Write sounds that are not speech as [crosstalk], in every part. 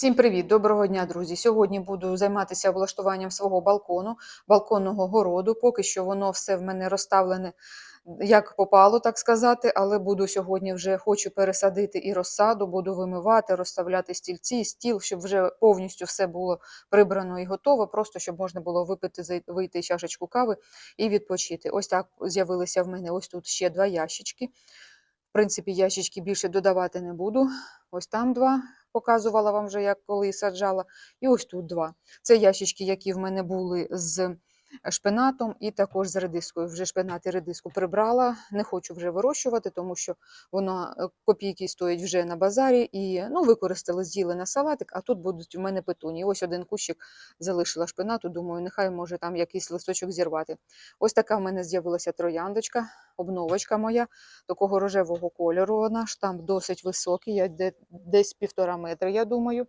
Всім привіт, доброго дня, друзі. Сьогодні буду займатися облаштуванням свого балкону, балконного городу. Поки що воно все в мене розставлене як попало, так сказати. Але буду сьогодні вже хочу пересадити і розсаду, буду вимивати, розставляти стільці, стіл, щоб вже повністю все було прибрано і готово. Просто щоб можна було випити, вийти чашечку кави і відпочити. Ось так з'явилися в мене ось тут ще два ящички. В принципі, ящички більше додавати не буду. Ось там два показувала вам вже, як коли саджала. І ось тут два. Це ящички, які в мене були з шпинатом і також з редискою. Вже шпинат і редиску прибрала. Не хочу вже вирощувати, тому що воно е, копійки стоїть вже на базарі. І ну, використали, з'їли на салатик, а тут будуть у мене петуні. Ось один кущик залишила шпинату. Думаю, нехай може там якийсь листочок зірвати. Ось така в мене з'явилася трояндочка, обновочка моя такого рожевого кольору. Вона ж там досить високий, я де- десь півтора метра, я думаю.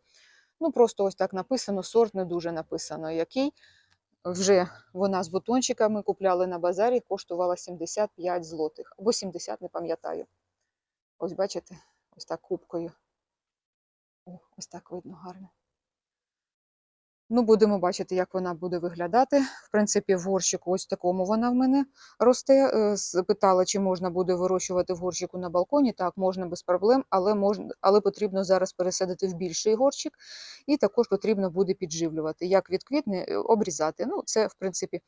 Ну, просто ось так написано, сорт не дуже написано, який. Вже вона з бутончиками купляли на базарі, коштувала 75 злотих. Або 70, не пам'ятаю. Ось бачите, ось так кубкою. О, ось так видно гарно. Ну, будемо бачити, як вона буде виглядати. В принципі, в горщику ось такому вона в мене росте. Е, Спитала, чи можна буде вирощувати в горщику на балконі. Так, можна без проблем, але можна, але потрібно зараз пересадити в більший горщик, і також потрібно буде підживлювати. Як від квітни е, обрізати. Ну, це, в принципі,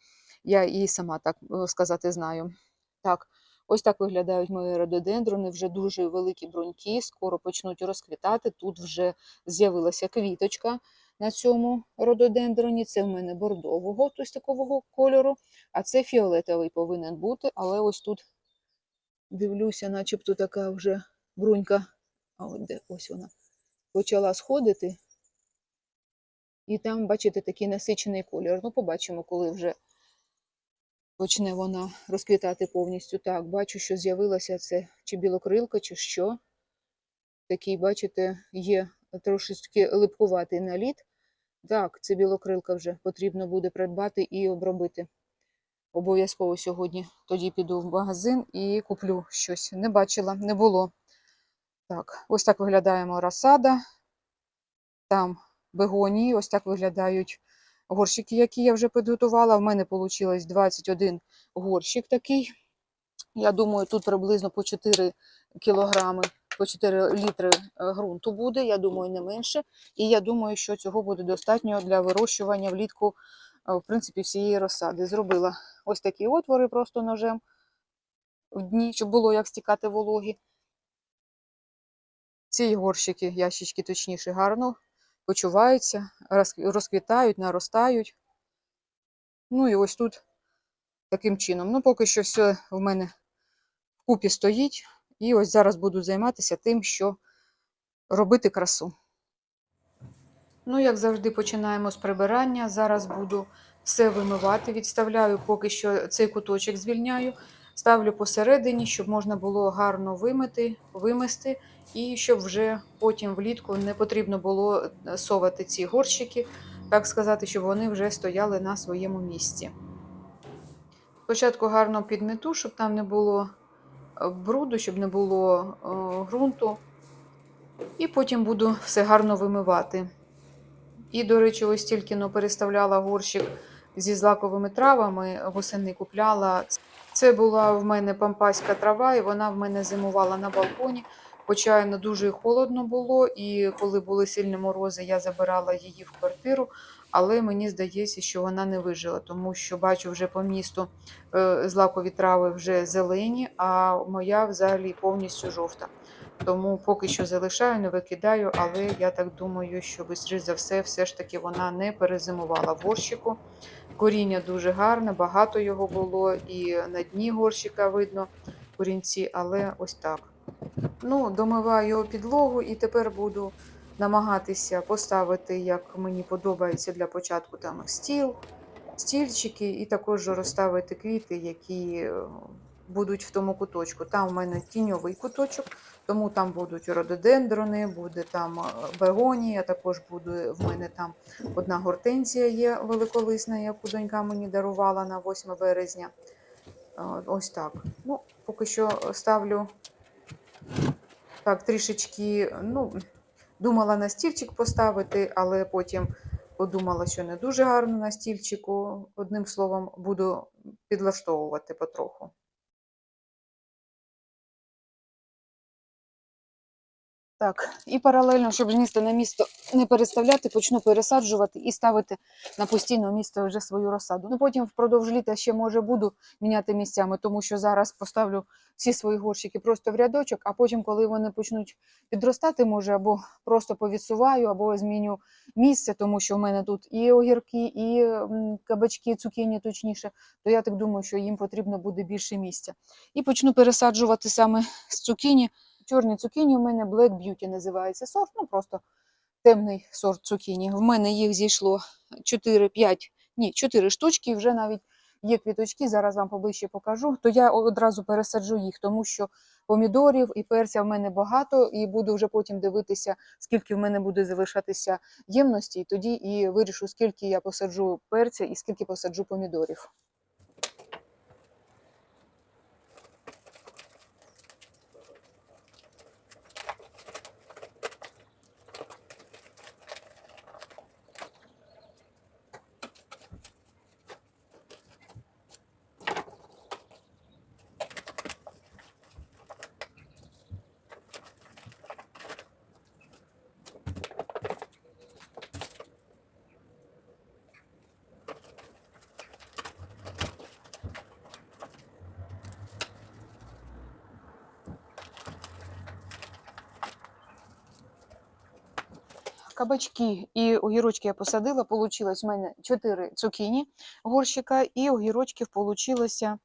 я і сама так е, сказати знаю. Так, ось так виглядають мої рододендрони. Вже дуже великі бруньки, скоро почнуть розквітати. Тут вже з'явилася квіточка на цьому рододендроні. Це в мене бордового, тобто такого кольору, а це фіолетовий повинен бути. Але ось тут дивлюся, начебто така вже брунька. А от де ось вона почала сходити. І там, бачите, такий насичений колір. Ну, побачимо, коли вже почне вона розквітати повністю. Так, бачу, що з'явилася це чи білокрилка, чи що. Такий, бачите, є трошечки липкуватий наліт. Так, це білокрилка вже потрібно буде придбати і обробити. Обов'язково сьогодні тоді піду в магазин і куплю щось. Не бачила, не було. Так, ось так виглядає розсада. Там бегонії, ось так виглядають горщики, які я вже підготувала. В мене вийшло 21 горщик такий. Я думаю, тут приблизно по 4 кілограми, по 4 літри е, ґрунту буде, я думаю, не менше. І я думаю, що цього буде достатньо для вирощування влітку, е, в принципі, всієї розсади. Зробила ось такі отвори просто ножем в дні, щоб було як стікати вологі. Ці горщики, ящички, точніше, гарно почуваються, розквітають, наростають. Ну і ось тут таким чином. Ну, поки що все в мене вкупі стоїть. І ось зараз буду займатися тим, що робити красу. Ну, як завжди, починаємо з прибирання. Зараз буду все вимивати. Відставляю поки що цей куточок звільняю. Ставлю посередині, щоб можна було гарно вимити, вимести, і щоб вже потім влітку не потрібно було е, совати ці горщики, так сказати, щоб вони вже стояли на своєму місці. Спочатку гарно підмету, щоб там не було бруду, щоб не було е, ґрунту. І потім буду все гарно вимивати. І, до речі, ось тільки но переставляла горщик зі злаковими травами, восени купляла. Це була в мене пампаська трава, і вона в мене зимувала на балконі. Хоча дуже холодно було, і коли були сильні морози, я забирала її в квартиру. Але мені здається, що вона не вижила, тому що бачу вже по місту е, злакові трави вже зелені, а моя взагалі повністю жовта. Тому поки що залишаю, не викидаю, але я так думаю, що швидше за все, все ж таки вона не перезимувала в горщику. Коріння дуже гарне, багато його було, і на дні горщика видно корінці, але ось так. Ну, домиваю підлогу і тепер буду намагатися поставити, як мені подобається для початку, там стіл, стільчики, і також розставити квіти, які е, будуть в тому куточку. Там у мене тіньовий куточок, тому там будуть рододендрони, буде там е, бегонія, також буде в мене там одна гортензія є великолисна, яку донька мені дарувала на 8 березня. Е, Ось так. Ну, поки що ставлю так трішечки, ну, Думала на стільчик поставити, але потім подумала, що не дуже гарно на стільчику. Одним словом, буду підлаштовувати потроху. Так, і паралельно, щоб з міста на місто не переставляти, почну пересаджувати і ставити на постійне місце вже свою розсаду. Ну потім впродовж літа ще може буду міняти місцями, тому що зараз поставлю всі свої горщики просто в рядочок, а потім, коли вони почнуть підростати, може або просто повідсуваю, або зміню місце, тому що в мене тут і огірки, і кабачки, цукіні точніше, то я так думаю, що їм потрібно буде більше місця. І почну пересаджувати саме з цукіні. Чорні цукіні у мене Black Beauty називається сорт, ну просто темний сорт цукіні. В мене їх зійшло 4-5, ні, 4 штучки, вже навіть є квіточки, зараз вам поближче покажу. То я одразу пересаджу їх, тому що помідорів і перця в мене багато, і буду вже потім дивитися, скільки в мене буде залишатися ємності, і тоді і вирішу, скільки я посаджу перця і скільки посаджу помідорів. Кабачки і огірочки я посадила. Получилось в мене 4 цукіні горщика, і огірочків получилося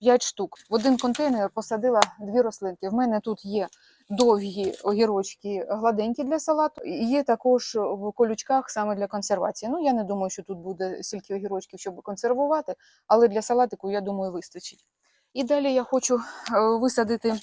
5 штук. В один контейнер посадила дві рослинки. В мене тут є довгі огірочки гладенькі для салату, є також в колючках саме для консервації. Ну, я не думаю, що тут буде стільки огірочків, щоб консервувати, але для салатику, я думаю, вистачить. І далі я хочу е, висадити.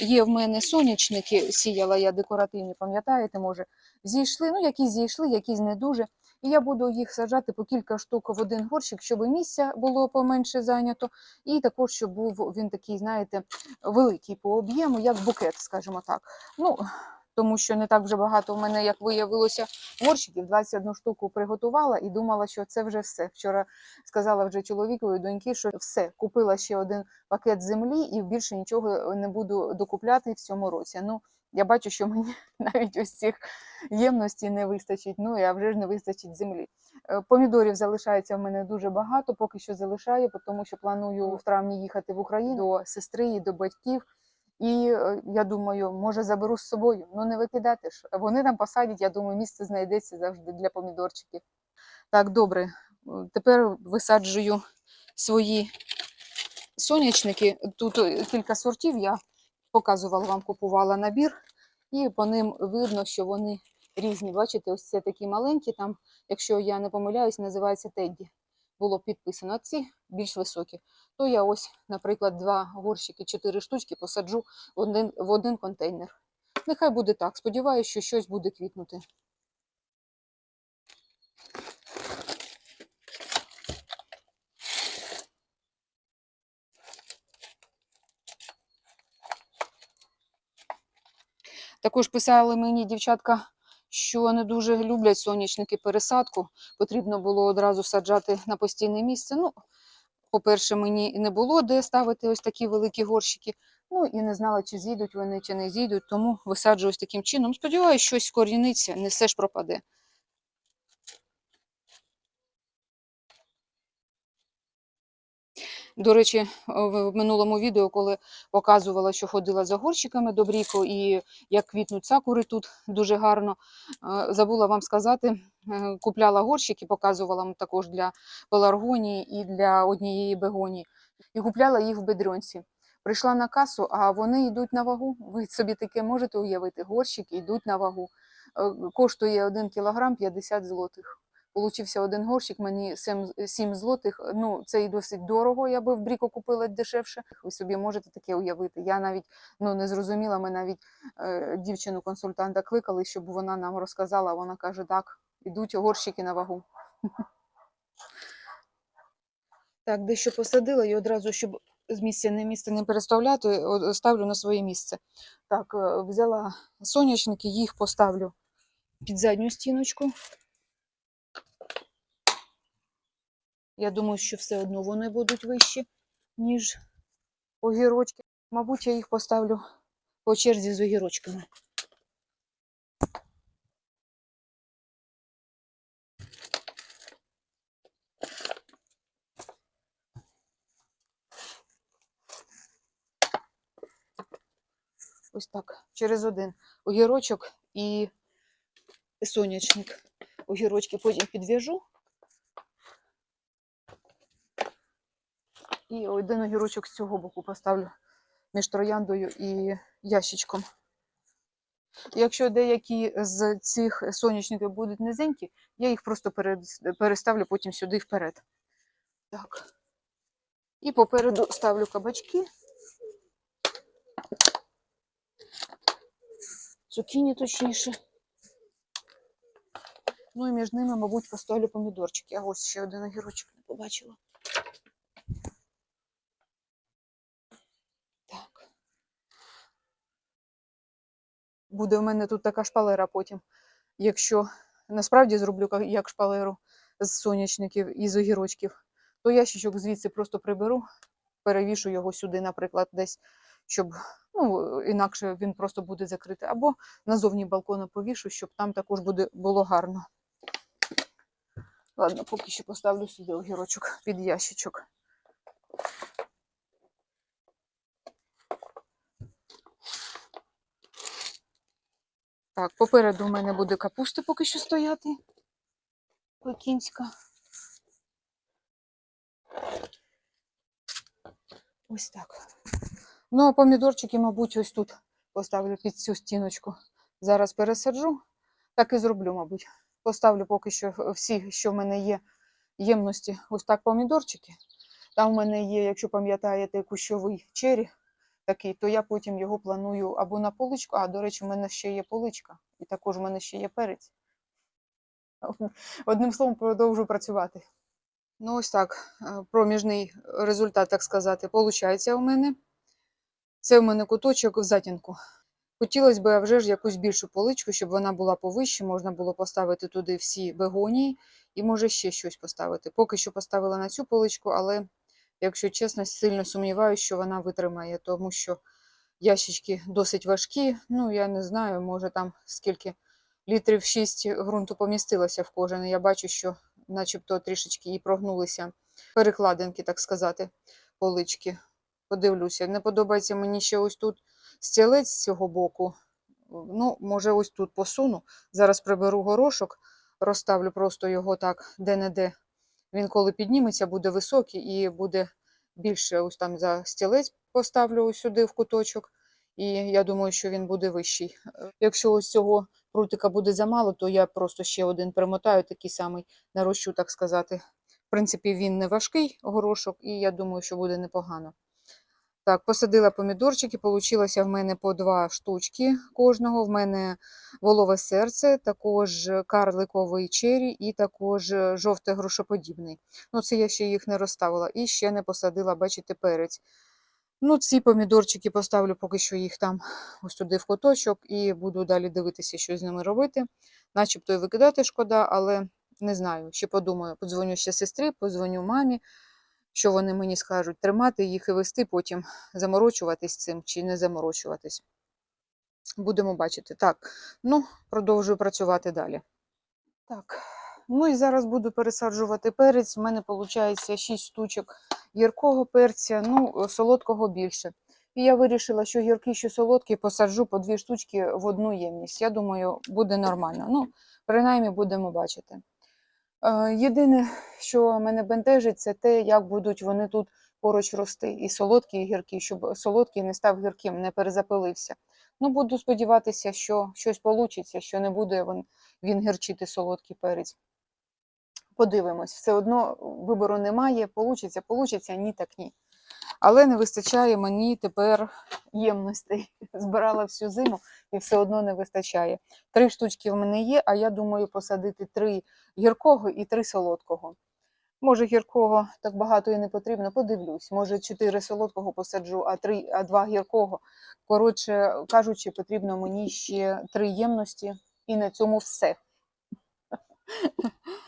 Є в мене сонячники, сіяла я декоративні, пам'ятаєте, може, зійшли, ну якісь зійшли, якісь не дуже. І я буду їх саджати по кілька штук в один горщик, щоб місця було поменше зайнято, і також, щоб був він такий, знаєте, великий по об'єму, як букет, скажімо так. Ну, тому що не так вже багато в мене, як виявилося, горщиків. 21 штуку приготувала і думала, що це вже все. Вчора сказала вже чоловікові доньки, що все, купила ще один пакет землі і більше нічого не буду докупляти в цьому році. Ну, я бачу, що мені [laughs] навіть ось цих ємностей не вистачить, ну а вже ж не вистачить землі. Е, Помідорів залишається в мене дуже багато, поки що залишаю, тому що планую в травні їхати в Україну до сестри і до батьків. І е, я думаю, може заберу з собою. Ну не викидати ж. Вони там посадять, я думаю, місце знайдеться завжди для помідорчиків. Так, добре. Е, Тепер висаджую свої сонячники. Тут е, кілька сортів. Я показувала вам, купувала набір, і по ним видно, що вони різні. Бачите, ось це такі маленькі, там, якщо я не помиляюсь, називається Тедді. Було підписано. Ці більш високі. То я ось, наприклад, два горщики, чотири штучки посаджу в один, в один контейнер. Нехай буде так. Сподіваюся, що щось буде квітнути. Також писали мені дівчатка, що не дуже люблять сонячники пересадку. Потрібно було одразу саджати на постійне місце. Ну, по-перше, мені не було де ставити ось такі великі горщики. Ну і не знала, чи зійдуть вони, чи не зійдуть, тому висаджую таким чином. Сподіваюся, щось коріниться, не все ж пропаде. До речі, в минулому відео, коли показувала, що ходила за горщиками до Бріко і як квітнуть сакури тут дуже гарно, е, забула вам сказати, е, купляла горщики, показувала також для пеларгонії і для однієї бегонії. І купляла їх в бедрьонці. Прийшла на касу, а вони йдуть на вагу. Ви собі таке можете уявити. Горщики йдуть на вагу. Е, Коштує 1 кілограм 50 злотих. Получився один горщик, мені 7, 7 злотих. Ну, це і досить дорого, я би в Бріко купила дешевше. Ви собі можете таке уявити. Я навіть ну, не зрозуміла, ми навіть е, дівчину-консультанта кликали, щоб вона нам розказала. Вона каже, так, ідуть горщики на вагу. [laughs] Так, дещо посадила і одразу, щоб з місця на місце не переставляти, ставлю на своє місце. Так, е, взяла сонячники, їх поставлю під задню стіночку. Я думаю, що все одно вони будуть вищі, ніж огірочки. Мабуть, я їх поставлю по черзі з огірочками. Ось так, через один огірочок і сонячник. Огірочки потім підв'яжу. І один огірочок з цього боку поставлю між трояндою і ящичком. Якщо деякі з цих сонячників будуть низенькі, я їх просто переставлю потім сюди вперед. Так. І попереду ставлю кабачки. Цукіні точніше. Ну і між ними, мабуть, поставлю помідорчики. А ось ще один огірочок не побачила. Буде в мене тут така шпалера потім. Якщо насправді зроблю як шпалеру з сонячників і з огірочків, то ящичок звідси просто приберу, перевішу його сюди, наприклад, десь, щоб ну, інакше він просто буде закритий. Або назовні балкона повішу, щоб там також буде, було гарно. Ладно, поки що поставлю сюди огірочок під ящичок. Так, попереду в мене буде капуста поки що стояти. Пекінська. Ось так. Ну, а помідорчики, мабуть, ось тут поставлю під цю стіночку. Зараз пересаджу. Так і зроблю, мабуть. Поставлю поки що всі, що в мене є ємності, ось так помідорчики. Там в мене є, якщо пам'ятаєте, кущовий чері такий, то я потім його планую або на поличку. А, до речі, в мене ще є поличка, і також в мене ще є перець. Одним словом, продовжу працювати. Ну, ось так, е, проміжний результат, так сказати, получається у мене. Це у мене куточок в затінку. Хотілося б вже ж якусь більшу поличку, щоб вона була повище, можна було поставити туди всі бегонії і може ще щось поставити. Поки що поставила на цю поличку, але, якщо чесно, сильно сумніваюся, що вона витримає, тому що ящички досить важкі. Ну, я не знаю, може там скільки літрів 6 ґрунту помістилося в кожен. Я бачу, що начебто трішечки і прогнулися перекладинки, так сказати, полички. Подивлюся. Не подобається мені ще ось тут стілець з цього боку. Ну, може, ось тут посуну. Зараз приберу горошок, розставлю просто його так де-не-де. Він, коли підніметься, буде високий і буде більше ось там за стілець поставлю ось сюди в куточок. І я думаю, що він буде вищий. Якщо ось цього прутика буде замало, то я просто ще один примотаю, такий самий нарощу, так сказати. В принципі, він не важкий горошок, і я думаю, що буде непогано. Так, посадила помідорчики, получилося в мене по два штучки кожного. В мене волове серце, також карликовий чері і також жовте грошоподібний. Ну, це я ще їх не розставила. І ще не посадила, бачите, перець. Ну, ці помідорчики поставлю поки що їх там ось туди в куточок, і буду далі дивитися, що з ними робити. Начебто і викидати шкода, але не знаю, ще подумаю. Подзвоню ще сестрі, подзвоню мамі що вони мені скажуть, тримати їх і вести, потім заморочуватись цим чи не заморочуватись. Будемо бачити. Так, ну, продовжую працювати далі. Так, ну і зараз буду пересаджувати перець. У мене виходить 6 штучок гіркого перця, ну, солодкого більше. І я вирішила, що гіркий, що солодкий посаджу по дві штучки в одну ємність. Я думаю, буде нормально. Ну, принаймні будемо бачити. Е, Єдине, що мене бентежить, це те, як будуть вони тут поруч рости. І солодкі, і гіркі, щоб солодкий не став гірким, не перезапилився. Ну, буду сподіватися, що щось вийде, що не буде він, він гірчити солодкий перець. Подивимось, все одно вибору немає, получиться, получиться, ні, так ні. Але не вистачає мені тепер ємностей. [laughs] Збирала всю зиму і все одно не вистачає. Три штучки в мене є, а я думаю посадити три гіркого і три солодкого. Може, гіркого так багато і не потрібно, подивлюсь. Може, чотири солодкого посаджу, а три, а два гіркого. Коротше кажучи, потрібно мені ще три ємності І на цьому все. [laughs]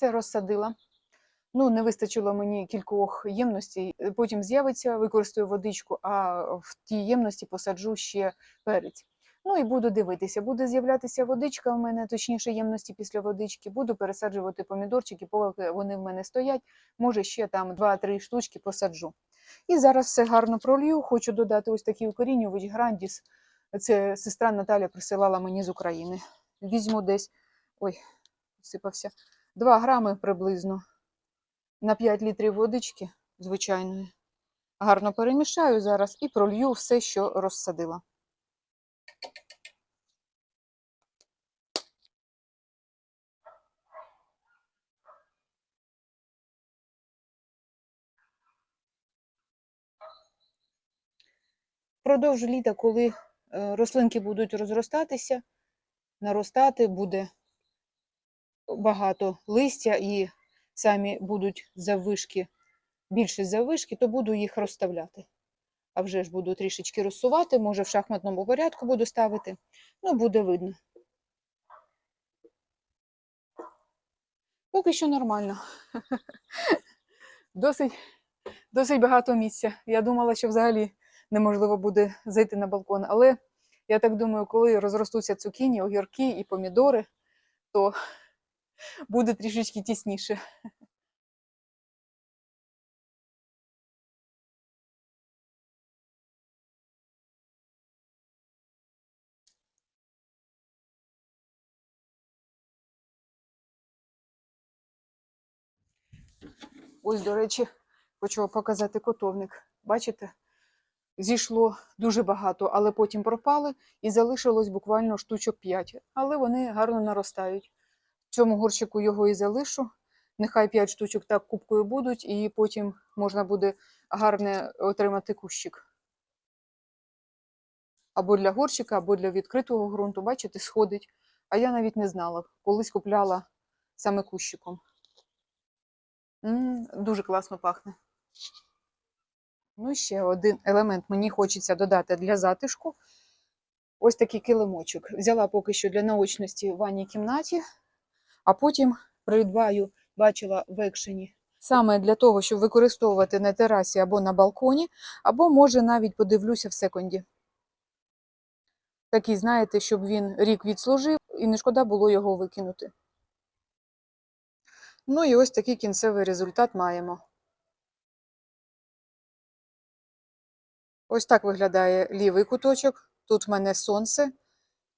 Все розсадила. Ну, не вистачило мені кількох ємностей. Потім з'явиться, використаю водичку, а в тій ємності посаджу ще перець. Ну і буду дивитися. Буде з'являтися водичка в мене, точніше, ємності після водички. Буду пересаджувати помідорчики, поки вони в мене стоять. Може, ще там 2-3 штучки посаджу. І зараз все гарно пролью. Хочу додати ось такий укорінювач Грандіс. Це сестра Наталя присилала мені з України. Візьму десь. Ой, сипався. 2 грами приблизно на 5 літрів водички звичайної. Гарно перемішаю зараз і пролью все, що розсадила. Продовж літа, коли е, рослинки будуть розростатися, наростати буде багато листя і самі будуть заввишки, більше заввишки, то буду їх розставляти. А вже ж буду трішечки розсувати, може в шахматному порядку буду ставити. Ну, буде видно. Поки що нормально. [laughs] Досить, досить багато місця. Я думала, що взагалі неможливо буде зайти на балкон. Але я так думаю, коли розростуться цукіні, огірки і помідори, то [laughs] буде трішечки тісніше. Ось, до речі, хочу показати котовник. Бачите? Зійшло дуже багато, але потім пропали і залишилось буквально штучок 5. Але вони гарно наростають. В цьому горщику його і залишу. Нехай 5 штучок так кубкою будуть, і потім можна буде гарне отримати кущик. Або для горщика, або для відкритого ґрунту. Бачите, сходить. А я навіть не знала. Колись купляла саме кущиком. М, Дуже класно пахне. Ну, і ще один елемент мені хочеться додати для затишку. Ось такий килимочок. Взяла поки що для наочності в ванній кімнаті, а потім придбаю, бачила в екшені. Саме для того, щоб використовувати на терасі або на балконі, або, може, навіть подивлюся в секонді. Такий, знаєте, щоб він рік відслужив і не шкода було його викинути. Ну і ось такий кінцевий результат маємо. Ось так виглядає лівий куточок. Тут в мене сонце,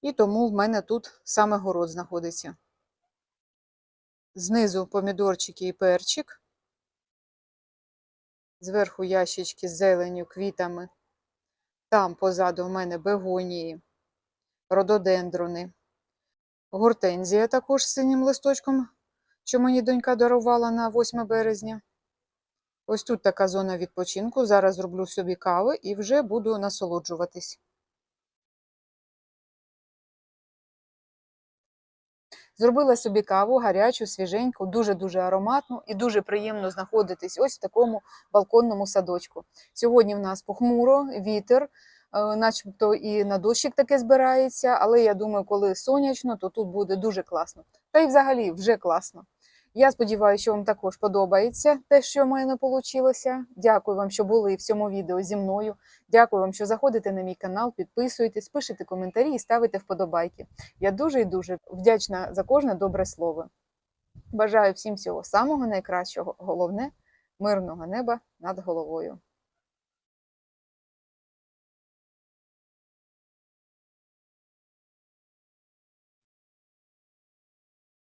і тому в мене тут саме город знаходиться. Знизу помідорчики і перчик. Зверху ящички з зеленю, квітами. Там позаду в мене бегонії, рододендрони. Гортензія також з синім листочком, що мені донька дарувала на 8 березня. Ось тут така зона відпочинку. Зараз зроблю собі кави і вже буду насолоджуватись. Зробила собі каву гарячу, свіженьку, дуже-дуже ароматну і дуже приємно знаходитись ось в такому балконному садочку. Сьогодні в нас похмуро, вітер, е, начебто і на дощик таке збирається, але я думаю, коли сонячно, то тут буде дуже класно. Та й взагалі вже класно. Я сподіваюся, що вам також подобається те, що в мене вийшло. Дякую вам, що були в цьому відео зі мною. Дякую вам, що заходите на мій канал, підписуєтесь, пишете коментарі і ставите вподобайки. Я дуже і дуже вдячна за кожне добре слово. Бажаю всім всього самого найкращого, головне мирного неба над головою.